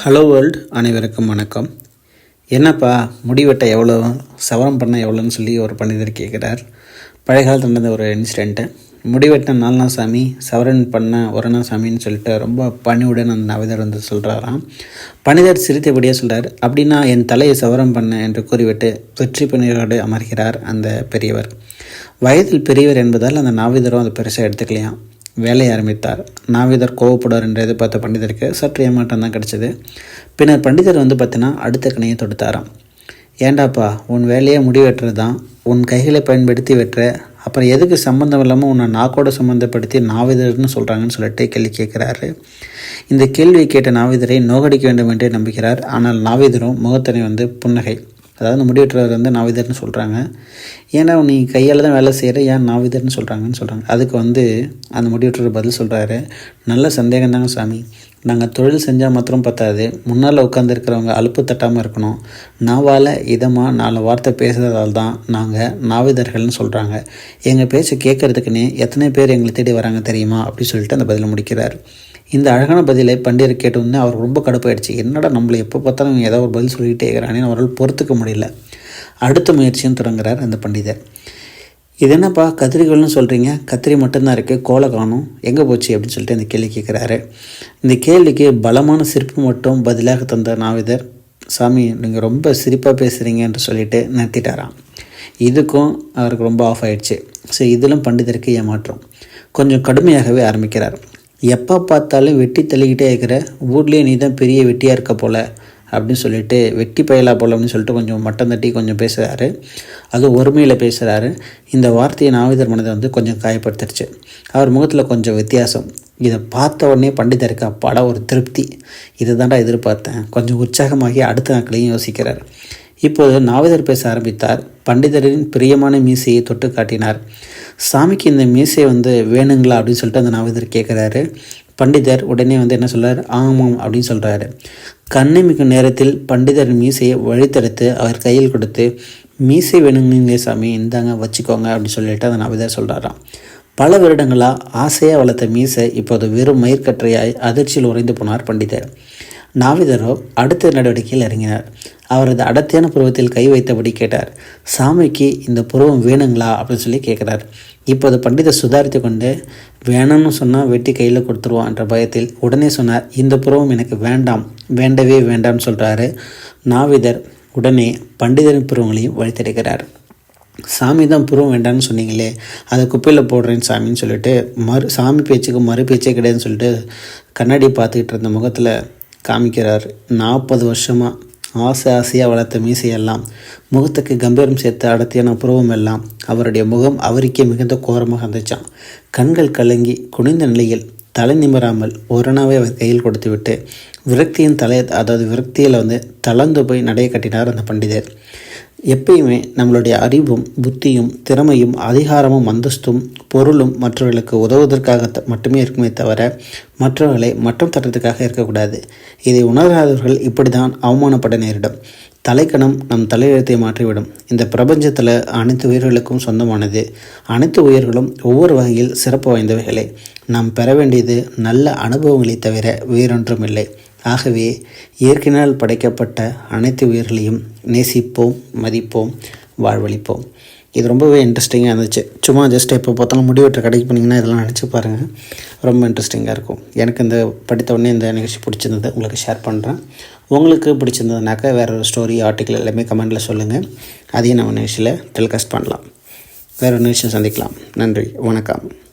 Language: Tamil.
ஹலோ வேர்ல்டு அனைவருக்கும் வணக்கம். என்னப்பா முடிவெட்ட எவ்வளோ சவரம் பண்ண எவ்வளோன்னு சொல்லி ஒரு பண்டிதர் கேட்குறார் பழைய காலத்தில் நடந்த ஒரு இன்சிடெண்ட்டு முடிவெட்ட நாலனா சாமி சவரன் பண்ண ஒரணா சாமின்னு சொல்லிட்டு ரொம்ப பணிவுடன் அந்த நவிதர் வந்து சொல்கிறாராம் பணிதர் சிரித்தபடியே சொல்கிறார் அப்படின்னா என் தலையை சவரம் பண்ண என்று கூறிவிட்டு வெற்றி பணியோடு அமர்கிறார் அந்த பெரியவர். வயதில் பெரியவர் என்பதால் அந்த நாவிதரும் அதை பெருசாக எடுத்துக்கலையாம். வேலையை ஆரம்பித்தார். நாவிதர் கோவப்படுவார் என்று எதிர்பார்த்த பண்டிதருக்கு சற்று ஏமாற்றம் தான் கிடச்சிது. பின்னர் பண்டிதர் வந்து பார்த்தீங்கன்னா அடுத்த கணையை தொடுத்தாராம். ஏண்டாப்பா உன் வேலையை முடிவெட்டுறது தான் உன் கைகளை பயன்படுத்தி வெட்டுற அப்புறம் எதுக்கு சம்மந்தம் இல்லாமல் உன்னை நாக்கோட சம்மந்தப்படுத்தி நாவிதர்னு சொல்கிறாங்கன்னு சொல்லிட்டு கேள்வி கேட்குறாரு. இந்த கேள்வியை கேட்ட நாவிதரை நோகடிக்க வேண்டும் என்றே நம்புகிறார். ஆனால் நாவிதரும் முகத்தனை வந்து புன்னகை. அதாவது அந்த முடிவெட்டுறவர் வந்து நாவிதர்னு சொல்கிறாங்க ஏன்னா நீ கையால் தான் வேலை செய்கிற ஏன் நாவிதர்னு சொல்கிறாங்கன்னு சொல்கிறாங்க அதுக்கு வந்து அந்த முடிவெட்டுறவர் பதில் சொல்கிறாரு நல்ல சந்தேகம் தாங்க சாமி. நாங்கள் தொழில் செஞ்சால் மாத்திரம் பத்தாது. முன்னால் உட்காந்துருக்கிறவங்க அலுப்பு தட்டாமல் இருக்கணும். நாவால் இதமாக நாலு வார்த்தை பேசுகிறதால தான் நாங்கள் நாவிதர்கள்னு சொல்கிறாங்க எங்கள் பேச்சை கேட்குறதுக்குன்னே எத்தனை பேர் எங்களை தேடி வராங்க தெரியுமா? அப்படி சொல்லிட்டு அந்த பதிலை முடிக்கிறார். இந்த அழகான பதிலை பண்டிதர் கேட்டோன்னே அவர் ரொம்ப கடுப்பாயிடுச்சு. என்னடா நம்மளை எப்போ பார்த்தாலும் ஏதோ ஒரு பதில் சொல்லிகிட்டே இருக்கிறானே அவரால் பொறுத்துக்க முடியல. அடுத்த முயற்சியும் தொடங்குறார் அந்த பண்டிதர். இது என்னப்பா கத்திரிக்கோள்னு சொல்கிறீங்க கத்திரி மட்டும்தான் இருக்குது கோலை காணும். எங்கே போச்சு அப்படின்னு சொல்லிட்டு இந்த கேள்வி கேட்குறாரு இந்த கேள்விக்கு பலமான சிரிப்பு மட்டும் பதிலாக தந்த நாவிதர் சாமி நீங்கள் ரொம்ப சிரிப்பாக பேசுகிறீங்க என்று சொல்லிட்டு நிறுத்திட்டாராம். இதுக்கும் அவருக்கு ரொம்ப ஆஃப் ஆயிடுச்சு. ஸோ இதிலும் பண்டிதருக்கு ஏமாற்றம். கொஞ்சம் கடுமையாகவே ஆரம்பிக்கிறார். எப்போ பார்த்தாலும் வெட்டி தள்ளிக்கிட்டே இருக்கிற ஊர்லேயே நீ தான் பெரிய வெட்டியாக இருக்க போல் அப்படின்னு சொல்லிட்டு வெட்டி பயலா போல் அப்படின்னு சொல்லிட்டு கொஞ்சம் மட்டம் தட்டி கொஞ்சம் பேசுகிறாரு அதுவும் ஒருமையில் பேசுகிறாரு இந்த வார்த்தையை நாவிதர் மனதை வந்து கொஞ்சம் காயப்படுத்திடுச்சு அவர் முகத்தில் கொஞ்சம் வித்தியாசம். இதை பார்த்த உடனே பண்டிதருக்கு அப்பாடா ஒரு திருப்தி. இதை தாண்டா எதிர்பார்த்தேன். கொஞ்சம் உற்சாகமாகி அடுத்த நாட்களையும் யோசிக்கிறார். இப்போது நாவிதர் பேச ஆரம்பித்தார். பண்டிதரின் பிரியமான மீசையை தொட்டு காட்டினார். சாமிக்கு இந்த மீசை வந்து வேணுங்களா? அப்படின்னு சொல்லிட்டு அந்த நாவிதர் கேட்குறாரு பண்டிதர் உடனே வந்து என்ன சொல்கிறார் ஆமாம் அப்படின்னு சொல்கிறாரு மிக்க நேரத்தில் பண்டிதர் மீசையை வழித்தடுத்து அவர் கையில் கொடுத்து மீசை வேணுங்களே சாமி இந்தாங்க வச்சுக்கோங்க அப்படின்னு சொல்லிட்டு அந்த நாவிதர் சொல்கிறாராம் பல வருடங்களாக ஆசையாக வளர்த்த மீசை இப்போது வெறும் மயிர்கற்றையாய் அதிர்ச்சியில் உறைந்து போனார் பண்டிதர். நாவிதரோ அடுத்த நடவடிக்கையில் இறங்கினார். அவரது அடர்த்தியான புருவத்தில் கை வைத்தபடி கேட்டார். சாமிக்கு இந்த புருவம் வேணுங்களா? அப்படின்னு சொல்லி கேட்குறார். இப்போது பண்டிதர் சுதாரித்து கொண்டு வேணும்னு சொன்னால் வெட்டி கையில் கொடுத்துருவான் என்ற பயத்தில் உடனே சொன்னார் இந்த புருவம் எனக்கு வேண்டாம் வேண்டவே வேண்டாம்னு சொல்கிறாரு நாவிதர் உடனே பண்டிதரின் புருவங்களையும் வழித்தெடுக்கிறார். சாமி தான் புருவம் வேண்டாம்னு சொன்னீங்களே அதை குப்பையில் போடுறேன் சாமின்னு சொல்லிட்டு மறு சாமி பேச்சுக்கு மறு பேச்சே கிடையாதுன்னு சொல்லிட்டு கண்ணாடி பார்த்துக்கிட்டு இருந்த முகத்தில் காமிக்கிறார். நாற்பது வருஷமாக ஆசை ஆசையாக வளர்த்த மீசையெல்லாம் முகத்துக்கு கம்பீரம் சேர்த்த அடர்த்தியான புருவம் எல்லாம் அவருடைய முகம் அவருக்கே மிகுந்த கோரமாக இருந்துச்சான் கண்கள் கலங்கி குனிந்த நிலையில் தலை நிமராமல் ஒரணாவை அவர் கையில் கொடுத்து விட்டு விரக்தியின் தலை அதாவது விரக்தியில் வந்து தளர்ந்து போய் நடைய கட்டினார் அந்த பண்டிதர். எப்பயுமே நம்மளுடைய அறிவும் புத்தியும் திறமையும் அதிகாரமும் அந்தஸ்தும் பொருளும் மற்றவர்களுக்கு உதவுவதற்காக மட்டுமே இருக்குமே தவிர மற்றவர்களை மட்டம் தட்டுறதுக்காக இருக்கக்கூடாது. இதை உணராதவர்கள் இப்படி தான் அவமானப்பட நேரிடும். தலைக்கணம் நம் தலையெழுத்தை மாற்றிவிடும். இந்த பிரபஞ்சத்தில் அனைத்து உயிர்களுக்கும் சொந்தமானது. அனைத்து உயிர்களும் ஒவ்வொரு வகையில் சிறப்பு வாய்ந்தவைகளே. நாம் பெற வேண்டியது நல்ல அனுபவங்களை தவிர வேறொன்றும் இல்லை ஆகவே இயற்கையினால் படைக்கப்பட்ட அனைத்து உயிர்களையும் நேசிப்போம் மதிப்போம் வாழ்வழிப்போம் இது ரொம்பவே இன்ட்ரெஸ்டிங்காக இருந்துச்சு. சும்மா ஜஸ்ட் எப்போ பார்த்தாலும் முடிவெற்ற கடைக்கு போனீங்கன்னா இதெல்லாம் நினச்சி பாருங்கள் ரொம்ப இன்ட்ரெஸ்டிங்காக இருக்கும். எனக்கு இந்த படித்த உடனே இந்த நிகழ்ச்சி பிடிச்சிருந்தது. உங்களுக்கு ஷேர் பண்ணுறேன் உங்களுக்கு பிடிச்சிருந்ததுனாக்கா வேறு ஒரு ஸ்டோரி ஆர்டிக்கல் எல்லாமே கமெண்டில் சொல்லுங்கள் அதையும் நம்ம நிகழ்ச்சியில் டெலிகாஸ்ட் பண்ணலாம். வேறு ஒரு நிகழ்ச்சியை சந்திக்கலாம். நன்றி. வணக்கம்.